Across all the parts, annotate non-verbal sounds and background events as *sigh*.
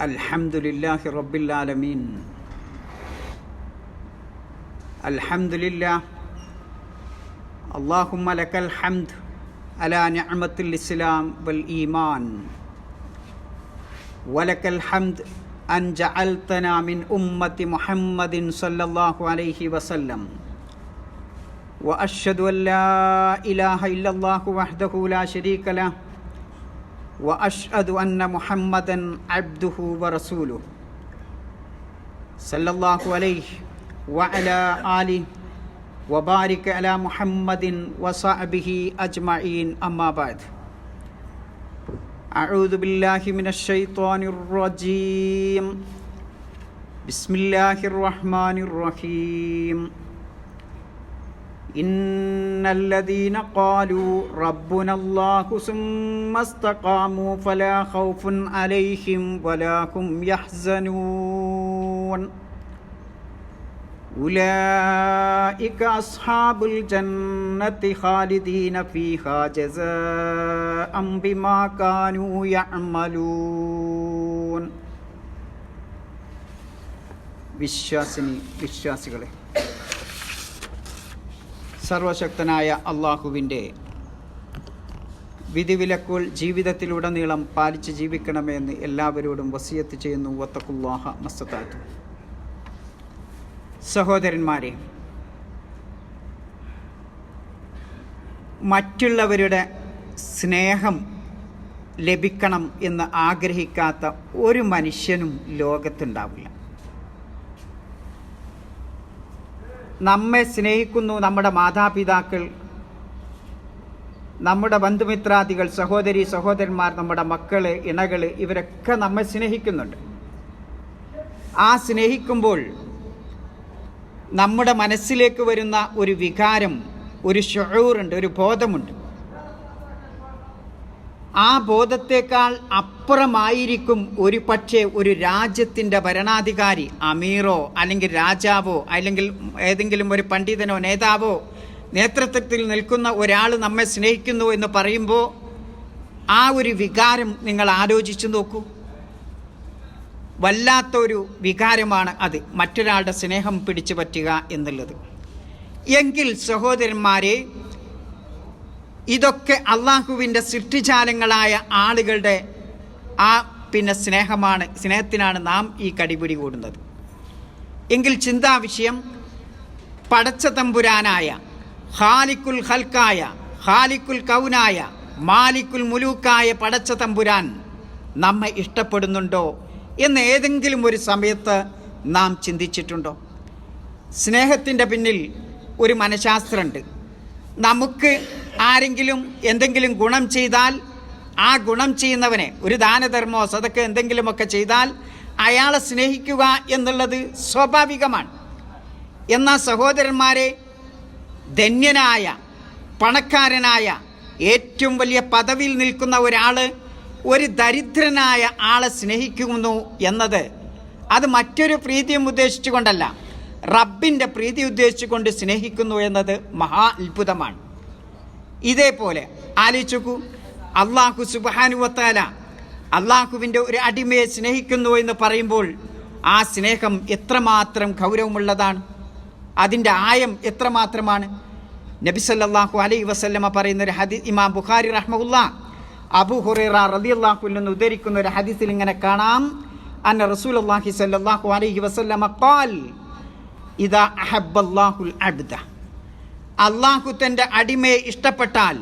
الحمد لله رب العالمين. الحمد لله. اللهم لك الحمد على نعمة الإسلام والإيمان. ولك الحمد أن جعلتنا من أمة محمد صلى الله عليه وسلم. وأشهد أن لا إله إلا الله وحده لا شريك له. وأشهد أن محمدا عبده ورسوله. صلى الله عليه وعلى آله وبارك على محمد وصحبه أجمعين. أما بعد أعوذ بالله من الشيطان الرجيم. بسم الله الرحمن الرحيم. إن الذين قالوا ربنا الله ثم استقاموا فلا خوف عليهم ولا هم يحزنون أولئك أصحاب الجنة خالدين فيها جزاء بما كانوا يعملون വിശ്വാസിനി വിശ്വാസികളെ സർവശക്തനായ അള്ളാഹുവിന്റെ വിധിവിലക്കുകൾ ജീവിതത്തിലുടനീളം പാലിച്ച് ജീവിക്കണമെന്ന് എല്ലാവരോടും വസിയത്ത് ചെയ്യുന്നു. വത്തക്കുല്ലാഹ മസ്തത്താത്തു സഹോദരന്മാരെ മറ്റുള്ളവരുടെ സ്നേഹം ലഭിക്കണം എന്ന് ആഗ്രഹിക്കാത്ത ഒരു മനുഷ്യനും ലോകത്തുണ്ടാവില്ല. നമ്മെ സ്നേഹിക്കുന്നു നമ്മുടെ മാതാപിതാക്കൾ നമ്മുടെ ബന്ധുമിത്രാദികൾ സഹോദരി സഹോദരന്മാർ നമ്മുടെ മക്കൾ ഇണകൾ ഇവരൊക്കെ നമ്മെ സ്നേഹിക്കുന്നുണ്ട്. ആ സ്നേഹിക്കുമ്പോൾ നമ്മുടെ മനസ്സിലേക്ക് വരുന്ന ഒരു വികാരം ഒരു ഷഴൂറുണ്ട് ഒരു ബോധമുണ്ട്. ആ ബോധത്തെക്കാൾ അപ്പുറമായിരിക്കും ഒരു പക്ഷേ ഒരു രാജ്യത്തിന്റെ ഭരണാധികാരി അമീറോ അല്ലെങ്കിൽ രാജാവോ അല്ലെങ്കിൽ ഏതെങ്കിലും ഒരു പണ്ഡിതനോ നേതാവോ നേതൃത്വത്തിൽ നിൽക്കുന്ന ഒരാൾ നമ്മെ സ്നേഹിക്കുന്നു എന്ന് പറയുമ്പോൾ ആ ഒരു വികാരം നിങ്ങൾ ആലോചിച്ചു നോക്കൂ. വല്ലാത്തൊരു വികാരമാണ് അത്. മറ്റൊരാളുടെ സ്നേഹം പിടിച്ചു പറ്റുക എന്നുള്ളത്. എങ്കിൽ സഹോദരന്മാരെ ഇതൊക്കെ അള്ളാഹുവിന്റെ സൃഷ്ടിജാലങ്ങളായ ആളുകളുടെ ആ പിന്നെ സ്നേഹമാണ് സ്നേഹത്തിനാണ് നാം ഈ കടിപിടി കൂടുന്നത്. എങ്കിൽ ചിന്താ വിഷയം പടച്ച തമ്പുരാനായ ഹാലിക്കുൽ ഹൽക്കായ ഹാലിക്കുൽ കൗനായ മാലിക്കുൽ മുലൂക്കായ പടച്ച തമ്പുരാൻ നമ്മെ ഇഷ്ടപ്പെടുന്നുണ്ടോ എന്ന് ഏതെങ്കിലും ഒരു സമയത്ത് നാം ചിന്തിച്ചിട്ടുണ്ടോ? സ്നേഹത്തിന്റെ പിന്നിൽ ഒരു മനഃശാസ്ത്രമുണ്ട്. നമുക്ക് ആരെങ്കിലും എന്തെങ്കിലും ഗുണം ചെയ്താൽ ആ ഗുണം ചെയ്യുന്നവനെ ഒരു ദാനധർമ്മോ സതക്ക് എന്തെങ്കിലുമൊക്കെ ചെയ്താൽ അയാളെ സ്നേഹിക്കുക എന്നുള്ളത് സ്വാഭാവികമാണ്. എന്നാൽ സഹോദരന്മാരെ ധന്യനായ പണക്കാരനായ ഏറ്റവും വലിയ പദവിയിൽ നിൽക്കുന്ന ഒരാൾ ഒരു ദരിദ്രനായ ആളെ സ്നേഹിക്കുന്നു എന്നത് അത് മറ്റൊരു പ്രീതിയും ഉദ്ദേശിച്ചുകൊണ്ടല്ല റബ്ബിന്റെ പ്രീതി ഉദ്ദേശിച്ചുകൊണ്ട് സ്നേഹിക്കുന്നു എന്നത് മഹാ അത്ഭുതമാണ്. ഇതേപോലെ ആലോചിച്ചു അള്ളാഹു സുബാനുവത്താല അള്ളാഹുവിന്റെ ഒരു അടിമയെ സ്നേഹിക്കുന്നു എന്ന് പറയുമ്പോൾ ആ സ്നേഹം എത്രമാത്രം ഗൗരവമുള്ളതാണ്. അതിന്റെ ആയം എത്രമാത്രമാണ്. നബിസല്ലാഹു അലൈ വസല്ലമ പറയുന്ന ഒരു ഹദി ഇമാം ബുഖാരി റഹ്മുല്ല അബു ഹുറൈറ അള്ളാഹു നിന്ന് ഉദ്ധരിക്കുന്ന ഒരു ഹദീസിൽ ഇങ്ങനെ കാണാം. അന്ന റസൂൽ അള്ളാഹി സല്ലാഹു അലൈഹി വസല്ലമ ഇതാ അഹബ് അഹബ്ബല്ലാഹുൽ അബ്ദ. അള്ളാഹു തന്റെ അടിമയെ ഇഷ്ടപ്പെട്ടാൽ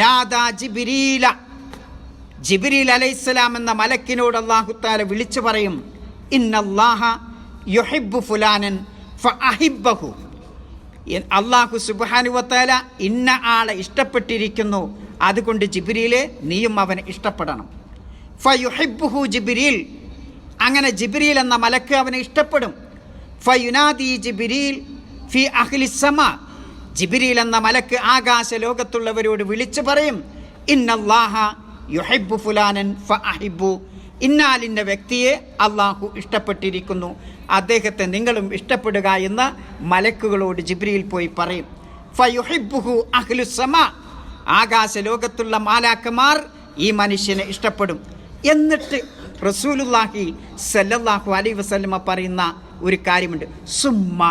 നാദാ ജിബിരീല ജിബിരീൽ അലൈഹിസ്സലാം എന്ന മലക്കിനോട് അള്ളാഹുത്താല വിളിച്ചു പറയും ഇന്നല്ലാഹ യുഹിബ്ബു ഫുലാനൻ ഫഅഹിബ്ബഹു. അള്ളാഹു സുബാനുവത്താല ഇന്ന ആളെ ഇഷ്ടപ്പെട്ടിരിക്കുന്നു അതുകൊണ്ട് ജിബിരിയിലെ നീയും അവനെ ഇഷ്ടപ്പെടണം. ഫയുഹിബ്ബുഹു ജിബിരിൽ അങ്ങനെ ജിബിരിൽ എന്ന മലക്ക് അവനെ ഇഷ്ടപ്പെടും. ഫയുനാദി ജിബിരിൽ ഫി അഹ്ലിസമ ജിബിരിൽ എന്ന മലക്ക് ആകാശ ലോകത്തുള്ളവരോട് വിളിച്ചു പറയും ഇന്നല്ലാഹ യുഹിബ്ബു ഫുലാനൻ ഫഅഹിബ്ബു. ഇന്നാലിന്റെ വ്യക്തിയെ അള്ളാഹു ഇഷ്ടപ്പെട്ടിരിക്കുന്നു. അദ്ദേഹത്തെ നിങ്ങളും ഇഷ്ടപ്പെടുക എന്ന് മലക്കുകളോട് ജിബ്രിയിൽ പോയി പറയും ഫയുഹിബുഹു അഹ്ലുസമ ആകാശ ലോകത്തുള്ള മാലാക്കമാർ ഈ മനുഷ്യനെ ഇഷ്ടപ്പെടും. എന്നിട്ട് റസൂലുല്ലാഹി സല്ലല്ലാഹു അലൈ വസല്ലമ പറയുന്ന ഒരു കാര്യമുണ്ട് സുമ്മ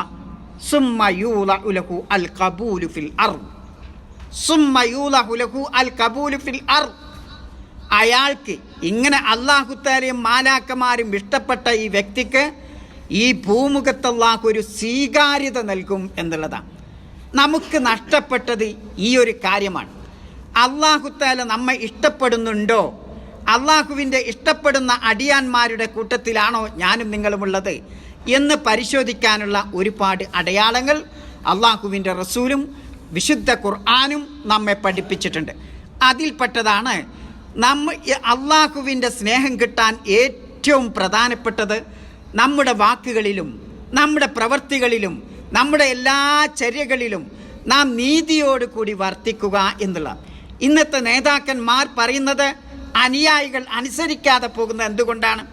അയാൾക്ക് ഇങ്ങനെ അള്ളാഹുത്താരെയും മാലാക്കമാരും ഇഷ്ടപ്പെട്ട ഈ വ്യക്തിക്ക് ഈ ഭൂമുഖത്ത് അള്ളാഹു ഒരു സ്വീകാര്യത നൽകും എന്നുള്ളതാണ്. നമുക്ക് നഷ്ടപ്പെട്ടത് ഈ ഒരു കാര്യമാണ്. അള്ളാഹുത്താല നമ്മെ ഇഷ്ടപ്പെടുന്നുണ്ടോ? അള്ളാഹുവിന്റെ ഇഷ്ടപ്പെടുന്ന അടിയാന്മാരുടെ കൂട്ടത്തിലാണോ ഞാനും നിങ്ങളുമുള്ളത്? എന്ന് പരിശോധിക്കാനുള്ള ഒരുപാട് അടയാളങ്ങൾ അള്ളാഹുവിന്റെ റസൂലും വിശുദ്ധ ഖുർആാനും നമ്മെ പഠിപ്പിച്ചിട്ടുണ്ട്. അതിൽപ്പെട്ടതാണ് നമ്മ അള്ളാഹുവിന്റെ സ്നേഹം കിട്ടാൻ ഏറ്റവും പ്രധാനപ്പെട്ടത് നമ്മുടെ വാക്കുകളിലും നമ്മുടെ പ്രവൃത്തികളിലും നമ്മുടെ എല്ലാ ചര്യകളിലും നാം നീതിയോടുകൂടി വർത്തിക്കുക എന്നുള്ള ഇന്നത്തെ നേതാക്കന്മാർ പറയുന്നത് അനുയായികൾ അനുസരിക്കാതെ പോകുന്നത് എന്തുകൊണ്ടാണ്?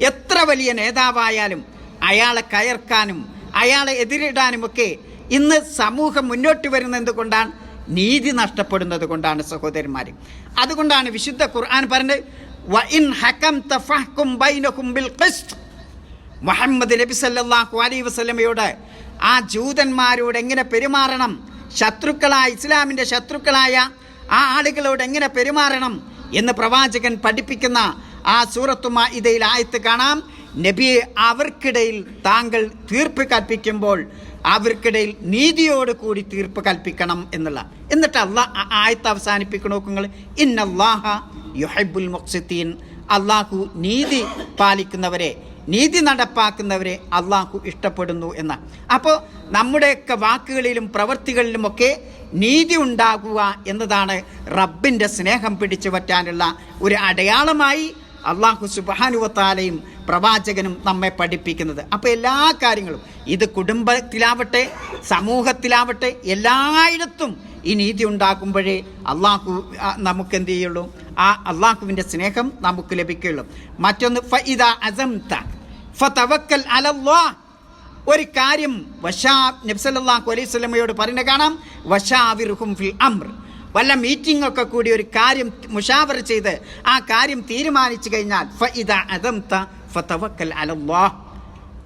എത്ര വലിയ നേതാവായാലും അയാളെ കയർക്കാനും അയാളെ എതിരിടാനുമൊക്കെ ഇന്ന് സമൂഹം മുന്നോട്ട് വരുന്നത് എന്തുകൊണ്ടാണ്? നീതി നഷ്ടപ്പെടുന്നത് കൊണ്ടാണ് സഹോദരന്മാർ അതുകൊണ്ടാണ് വിശുദ്ധ ഖുർആൻ പറഞ്ഞത് "വ ഇൻ ഹകംത ഫഹ്കും ബൈനഹും ബിൽ ഖിസ്ത്." മുഹമ്മദ് നബി സല്ലല്ലാഹു അലൈഹി വസല്ലമയോട് ആ ജൂതന്മാരോട് എങ്ങനെ പെരുമാറണം? ശത്രുക്കളായ ഇസ്ലാമിന്റെ ശത്രുക്കളായ ആ ആളുകളോട് എങ്ങനെ പെരുമാറണം? എന്ന് പ്രവാചകൻ പഠിപ്പിക്കുന്ന ആ സൂറത്തുമ ഇതയിൽ ആയത്ത് കാണാം. നബിയെ അവർക്കിടയിൽ താങ്കൾ തീർപ്പ് കൽപ്പിക്കുമ്പോൾ അവർക്കിടയിൽ നീതിയോട് കൂടി തീർപ്പ് കൽപ്പിക്കണം എന്നുള്ള. എന്നിട്ട് അള്ളാ ആ ആയത്ത് അവസാനിപ്പിക്കണ നോക്കുങ്ങൾ ഇന്നല്ലാഹ യുഹൈബുൽ മുഖ്സിത്തീൻ. അള്ളാഹു നീതി പാലിക്കുന്നവരെ നീതി നടപ്പാക്കുന്നവരെ അള്ളാഹു ഇഷ്ടപ്പെടുന്നു എന്ന. അപ്പോൾ നമ്മുടെയൊക്കെ വാക്കുകളിലും പ്രവൃത്തികളിലുമൊക്കെ നീതി ഉണ്ടാകുക എന്നതാണ് റബ്ബിന്റെ സ്നേഹം പിടിച്ചു പറ്റാനുള്ള ഒരു അടയാളമായി അള്ളാഹു സുബാനുവത്താലയും പ്രവാചകനും നമ്മെ പഠിപ്പിക്കുന്നത്. അപ്പോൾ എല്ലാ കാര്യങ്ങളും ഇത് കുടുംബത്തിലാവട്ടെ സമൂഹത്തിലാവട്ടെ എല്ലായിടത്തും ഈ നീതി ഉണ്ടാക്കുമ്പോഴേ അള്ളാഹു നമുക്ക് എന്ത് ചെയ്യുള്ളൂ? ആ അള്ളാഹുവിന്റെ സ്നേഹം നമുക്ക് ലഭിക്കുകയുള്ളൂ. മറ്റൊന്ന് അസംത ഒരു കാര്യം വശാ നബ്സല്ലാഹു അലൈഹി സ്വലമയോട് പറയുന്നത് കാണാം വശാവിർഹും ഫിൽ അമ്ര വല്ല മീറ്റിംഗ് ഒക്കെ കൂടി ഒരു കാര്യം മുഷാവർ ചെയ്ത് ആ കാര്യം തീരുമാനിച്ചു കഴിഞ്ഞാൽ ഫതവക്കൽ അലല്ലാഹ്.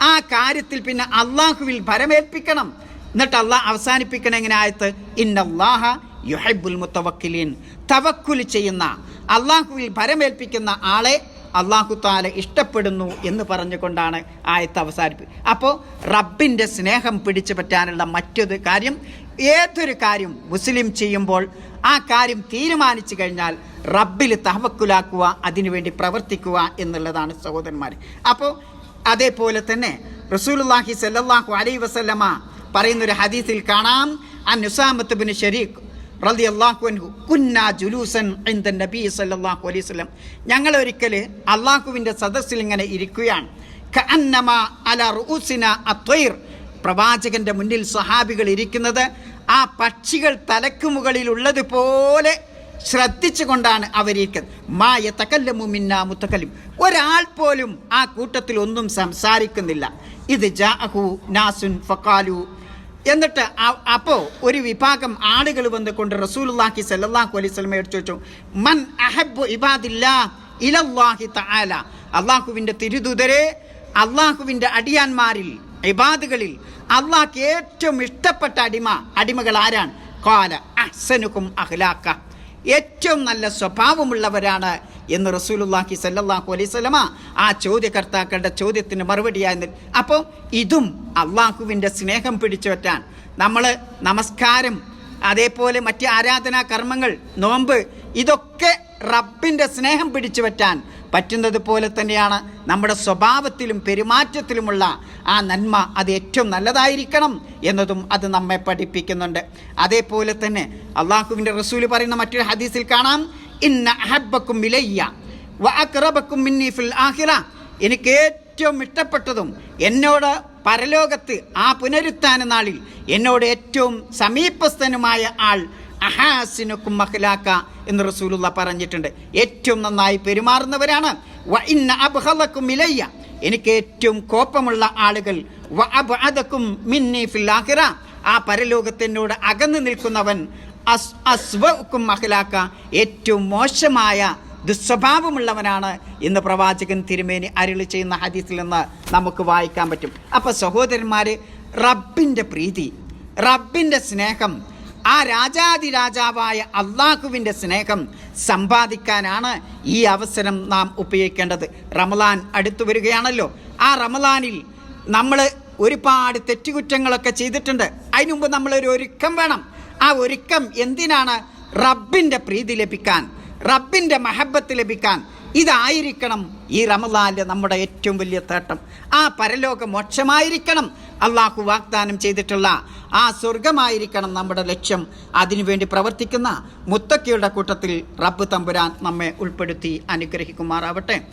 ആ കാര്യത്തിൽ പിന്നെ അള്ളാഹുവിൽ ഭരമേൽപ്പിക്കണം. എന്നിട്ട് അള്ളാഹ് അവസാനിപ്പിക്കണം എങ്ങനെ ആയത്ത്? തവക്കുൽ ചെയ്യുന്ന അള്ളാഹുവിൽ ഭരമേൽപ്പിക്കുന്ന ആളെ അള്ളാഹു താല ഇഷ്ടപ്പെടുന്നു എന്ന് പറഞ്ഞുകൊണ്ടാണ് ആയത്ത് അവസാനിപ്പി. അപ്പോൾ റബ്ബിന്റെ സ്നേഹം പിടിച്ചു പറ്റാനുള്ള മറ്റൊരു കാര്യം ഏതൊരു കാര്യം മുസ്ലിം ചെയ്യുമ്പോൾ ആ കാര്യം തീരുമാനിച്ചു കഴിഞ്ഞാൽ റബ്ബിൽ തഹവക്കുലാക്കുക അതിനുവേണ്ടി പ്രവർത്തിക്കുക എന്നുള്ളതാണ് സഹോദരന്മാർ അപ്പോൾ അതേപോലെ തന്നെ റസൂലുള്ളാഹി സല്ലാഹു അലൈ വസല്ലമ പറയുന്നൊരു ഹദീസിൽ കാണാം. അൻ നുസാമത്ത് ബിൻ ഷരീഖ് റളിയല്ലാഹു അൻഹു കുന്നാ ജുലൂസൻ നബി സല്ലാഹു അലൈഹി സ്വലം ഞങ്ങൾ ഒരിക്കൽ അള്ളാഹുവിന്റെ സദസ്സിൽ ഇങ്ങനെ ഇരിക്കുകയാണ്. അല പ്രവാചകന്റെ മുന്നിൽ സഹാബികൾ ഇരിക്കുന്നത് ആ പക്ഷികൾ തലക്ക് മുകളിലുള്ളതുപോലെ ശ്രദ്ധിച്ചുകൊണ്ടാണ് അവരിരിക്കുന്നത് മായ തകല്ലമു മിന്ന മുത്തക്കല്ലും ഒരാൾ പോലും ആ കൂട്ടത്തിൽ ഒന്നും സംസാരിക്കുന്നില്ല. ഇത് ജാഹു നാസുൻ ഫക്കാലു എന്നിട്ട് അപ്പോൾ ഒരു വിഭാഗം ആളുകൾ വന്നുകൊണ്ട് റസൂലുള്ളാഹി സല്ലാഹു അലൈഹി വസല്ലമയോട് ചോദിച്ചു മൻ അഹബ്ബു ഇബാദില്ലാ ഇലല്ലാഹി തആല. അള്ളാഹുവിന്റെ തിരുദൂതരെ അള്ളാഹുവിന്റെ അടിയാന്മാരിൽ ഇബാദുകളിൽ അള്ളാഹ്ക്ക് ഏറ്റവും ഇഷ്ടപ്പെട്ട അടിമ അടിമകൾ ആരാണ്? കാല അഹ്സനുക്കും അഹ്ലാക്ക. ഏറ്റവും നല്ല സ്വഭാവമുള്ളവരാണ് എന്ന് റസൂലുള്ളാഹി സല്ലല്ലാഹു അലൈഹി വസല്ലമ ആ ചോദ്യകർത്താക്കളുടെ ചോദ്യത്തിന് മറുപടിയായി. അപ്പോൾ ഇതും അള്ളാഹുവിന്റെ സ്നേഹം പിടിച്ചുപറ്റാൻ നമ്മൾ നമസ്കാരം അതേപോലെ മറ്റ് ആരാധനാ കർമ്മങ്ങൾ നോമ്പ് ഇതൊക്കെ റബ്ബിന്റെ സ്നേഹം പിടിച്ചു പറ്റാൻ പറ്റുന്നത് പോലെ തന്നെയാണ് നമ്മുടെ സ്വഭാവത്തിലും പെരുമാറ്റത്തിലുമുള്ള ആ നന്മ അത് ഏറ്റവും നല്ലതായിരിക്കണം എന്നതും അത് നമ്മെ പഠിപ്പിക്കുന്നുണ്ട്. അതേപോലെ തന്നെ അള്ളാഹുവിന്റെ റസൂൽ പറയുന്ന മറ്റൊരു ഹദീസിൽ കാണാം. ഇന്ന അഹബക്കും ഇലയ്യ വ അക്റബക്കും മിന്നി ഫിൽ ആഖിറ. എനിക്ക് ഏറ്റവും ഇഷ്ടപ്പെട്ടതും എന്നോട് പരലോകത്ത് ആ പുനരുത്ഥാന നാളിൽ എന്നോട് ഏറ്റവും സമീപസ്ഥനുമായ ആൾ അഹാസിനുക്കും മഹ്ലാക്ക എന്ന് റസൂലുള്ള പറഞ്ഞിട്ടുണ്ട്. ഏറ്റവും നന്നായി പെരുമാറുന്നവരാണ്. ഇന്ന അബ്ഹലക്കും എനിക്ക് ഏറ്റവും കോപ്പമുള്ള ആളുകൾ. ആ പരലോകത്തിനോട് അകന്നു നിൽക്കുന്നവൻ അസ് അസ്വക്കും മഹ്ലാക്ക. ഏറ്റവും മോശമായ ദുസ്വഭാവമുള്ളവനാണ് എന്ന് പ്രവാചകൻ തിരുമേനി അരുളി ചെയ്യുന്ന ഹദീസിൽ നിന്ന് നമുക്ക് വായിക്കാൻ പറ്റും. അപ്പോൾ സഹോദരന്മാർ റബ്ബിന്റെ പ്രീതി റബ്ബിന്റെ സ്നേഹം ആ രാജാതിരാജാവായ അള്ളാഹുവിന്റെ സ്നേഹം സമ്പാദിക്കാനാണ് ഈ അവസരം നാം ഉപയോഗിക്കേണ്ടത്. റമലാൻ അടുത്തു വരികയാണല്ലോ. ആ റമലാനിൽ നമ്മൾ ഒരുപാട് തെറ്റുകുറ്റങ്ങളൊക്കെ ചെയ്തിട്ടുണ്ട്. അതിനു മുമ്പ് നമ്മളൊരു ഒരുക്കം വേണം. ആ ഒരുക്കം എന്തിനാണ്? റബ്ബിന്റെ പ്രീതി ലഭിക്കാൻ റബ്ബിന്റെ മഹബത്ത് ലഭിക്കാൻ. ഇതായിരിക്കണം ഈ റമലാന്റെ നമ്മുടെ ഏറ്റവും വലിയ തേട്ടം. ആ പരലോക മോക്ഷമായിരിക്കണം. അള്ളാഹു വാഗ്ദാനം ചെയ്തിട്ടുള്ള ആ സ്വർഗമായിരിക്കണം നമ്മുടെ ലക്ഷ്യം. അതിനുവേണ്ടി പ്രവർത്തിക്കുന്ന മുത്തക്കിയുടെ കൂട്ടത്തിൽ റബ്ബ് തമ്പുരാൻ നമ്മെ ഉൾപ്പെടുത്തി അനുഗ്രഹിക്കുമാറാവട്ടെ.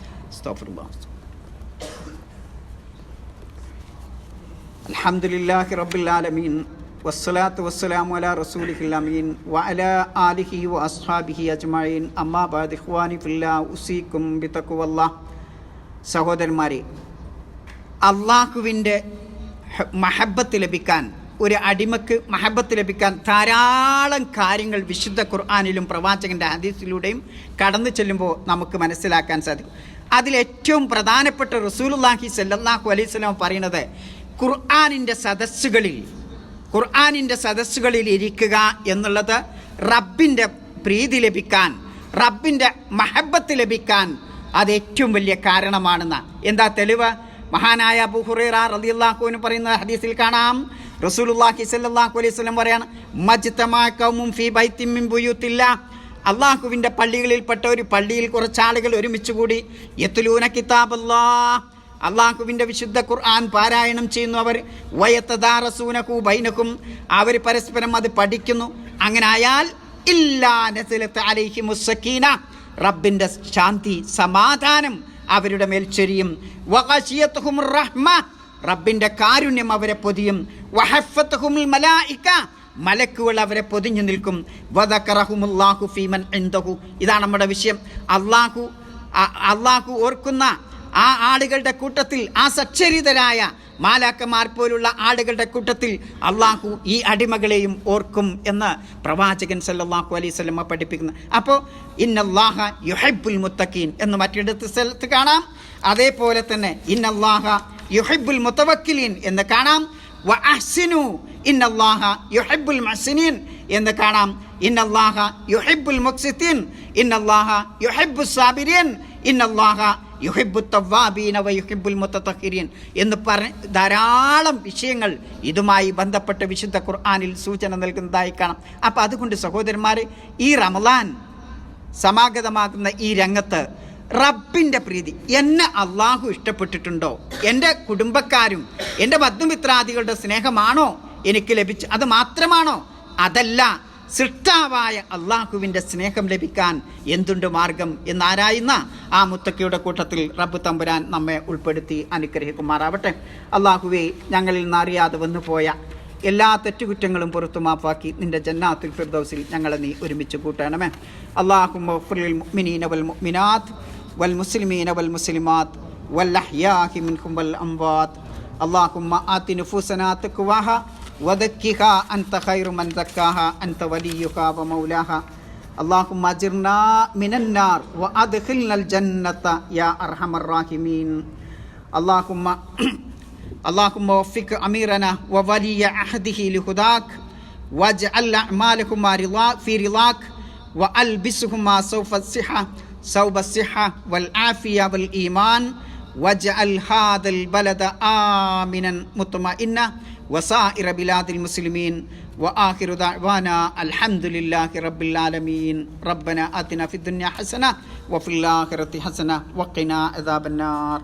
റബ്ബിൽ ആലമീൻ. വസ്സലാത്തു വസ്സലാമു അലാ റസൂലിഹിൽ അമീൻ. വഅലാ ആലിഹി വ അസ്ഹാബിഹി അജ്മഈൻ. അമ്മാ ബാദ്. ഇഖ്വാനി ഫില്ലാ. ഉസീക്കും ബിതഖ്വല്ലാഹ് സഹോദരന്മാരെ അള്ളാഹുവിന്റെ മഹബത്ത് ലഭിക്കാൻ ഒരു അടിമക്ക് മഹബത്ത് ലഭിക്കാൻ ധാരാളം കാര്യങ്ങൾ വിശുദ്ധ ഖുർആാനിലും പ്രവാചകന്റെ ഹദീസിലൂടെയും കടന്നു ചെല്ലുമ്പോൾ നമുക്ക് മനസ്സിലാക്കാൻ സാധിക്കും. അതിലേറ്റവും പ്രധാനപ്പെട്ട റസൂലുല്ലാഹി സല്ലാഹു അലൈഹി സ്വലാം പറയുന്നത് ഖുർആാനിന്റെ സദസ്സുകളിൽ ഖുർആാനിന്റെ സദസ്സുകളിൽ ഇരിക്കുക എന്നുള്ളത് റബ്ബിന്റെ പ്രീതി ലഭിക്കാൻ റബ്ബിന്റെ മഹബത്ത് ലഭിക്കാൻ അത് ഏറ്റവും വലിയ കാരണമാണെന്ന് എന്താ തെളിവ്? മഹാനായ അബൂ ഹുറൈറ റളിയല്ലാഹു പറയുന്ന ഹദീസിൽ കാണാം. റസൂലുള്ളാഹി സ്വല്ലല്ലാഹു അലൈഹി പറയാണ് മജ്തമാക്കവും ഫി ഫീ ബുയൂത്തില്ല. അള്ളാഹുവിന്റെ പള്ളികളിൽപ്പെട്ട ഒരു പള്ളിയിൽ കുറച്ച് ആളുകൾ ഒരുമിച്ച് കൂടി യത്തുലൂന കിതാബല്ലാ അള്ളാഹുവിന്റെ വിശുദ്ധ ഖുർആൻ പാരായണം ചെയ്യുന്നു അവർ. വയത്തദാറസൂനകു ബൈനക്കും അവർ പരസ്പരം അത് പഠിക്കുന്നു. അങ്ങനെ ആയാൽ ഇല്ലാ നസലത്ത് അലൈഹി മുസ്സക്കീന റബ്ബിന്റെ ശാന്തി സമാധാനം അവരുടെ മേൽ ചൊരിയും. റബ്ബിന്റെ കാരുണ്യം അവരെ പൊതിയും. മലക്കുകൾ അവരെ പൊതിഞ്ഞു നിൽക്കും. ഫീമൻ ഇതാണ് നമ്മുടെ വിഷയം. അള്ളാഹു അള്ളാഹു ഓർക്കുന്ന ആ ആളുകളുടെ കൂട്ടത്തിൽ ആ സച്ചരിതരായ മാലാക്കന്മാർ പോലുള്ള ആളുകളുടെ കൂട്ടത്തിൽ അള്ളാഹു ഈ അടിമകളെയും ഓർക്കും എന്ന് പ്രവാചകൻ സല്ലാഹു അലൈഹി പഠിപ്പിക്കുന്നു. അപ്പോൾ ഇന്നല്ലാഹ യുഹൈബുൽ മുത്തക്കീൻ എന്ന് മറ്റിടത്ത് സ്ഥലത്ത് കാണാം. അതേപോലെ തന്നെ ഇന്നല്ലാഹ യുഹൈബുൽ മുത്തവക്കിലീൻ എന്ന് കാണാം. വ അഹ്സിനു ഇന്നല്ലാഹ യുഹൈബുൽ മഹ്സിനീൻ എന്ന് കാണാം. ഇന്നല്ലാഹ യുഹൈബുൽ മുക്സിത്തീൻ ഇന്നല്ലാഹ യുഹൈബുൽ സാബിരീൻ ഇന്നല്ലാഹ യുഹിബു തവ്വാബീന വ യുഹിബുൽ മുത്തത്തഹിരീൻ എന്ന് പറഞ്ഞ ധാരാളം വിഷയങ്ങൾ ഇതുമായി ബന്ധപ്പെട്ട് വിശുദ്ധ ഖുർആാനിൽ സൂചന നൽകുന്നതായി കാണാം. അപ്പോൾ അതുകൊണ്ട് സഹോദരന്മാരെ ഈ റമലാൻ സമാഗതമാകുന്ന ഈ രംഗത്ത് റബ്ബിന്റെ പ്രീതി. എന്നെ അള്ളാഹു ഇഷ്ടപ്പെട്ടിട്ടുണ്ടോ? എന്റെ കുടുംബക്കാരും എന്റെ ബന്ധുമിത്രാദികളുടെ സ്നേഹമാണോ എനിക്ക് ലഭിച്ചു അത് മാത്രമാണോ? അതല്ല സൃഷ്ടാവായ അള്ളാഹുവിൻ്റെ സ്നേഹം ലഭിക്കാൻ എന്തുണ്ട് മാർഗം എന്നാരായുന്ന ആ മുത്തക്കയുടെ കൂട്ടത്തിൽ റബ്ബ് തമ്പുരാൻ നമ്മെ ഉൾപ്പെടുത്തി അനുഗ്രഹിക്കുമാറാവട്ടെ അള്ളാഹുവെ ഞങ്ങളിൽ നിന്ന് അറിയാതെ വന്നുപോയ എല്ലാ തെറ്റുകുറ്റങ്ങളും പുറത്തു മാപ്പാക്കി നിന്റെ ജന്നാത്തുൽ ഫിർദൗസിൽ ഞങ്ങളെ നീ ഒരുമിച്ച് കൂട്ടണമേ അള്ളാഹുമ്മ മുഅ്മിനീന വൽ മുഅ്മിനാത്ത് വൽ മുസ്ലിമീന വൽ മുസ്ലിമാത്ത് വൽ അഹ്യാഹി മിൻഹും വൽ അംവാത്ത് اللهم آت نفوسنا تقواها وزكها أنت خير من زكاها أنت وليها ومولاها. اللهم أجرنا من النار وأدخلنا الجنة يا أرحم الراحمين. اللهم *clears throat* اللهم وفق أميرنا وولي عهده لهداك. واجعل أعمالهما رضا في رضاك. وألبسهما سوف الصحة ثوب الصحة والعافية والإيمان. واجعل هذا البلد آمنا مطمئنا. وسائر بلاد المسلمين وآخر دعوانا الحمد لله رب العالمين ربنا آتنا في الدنيا حسنة وفي الآخرة حسنة وقنا عذاب النار.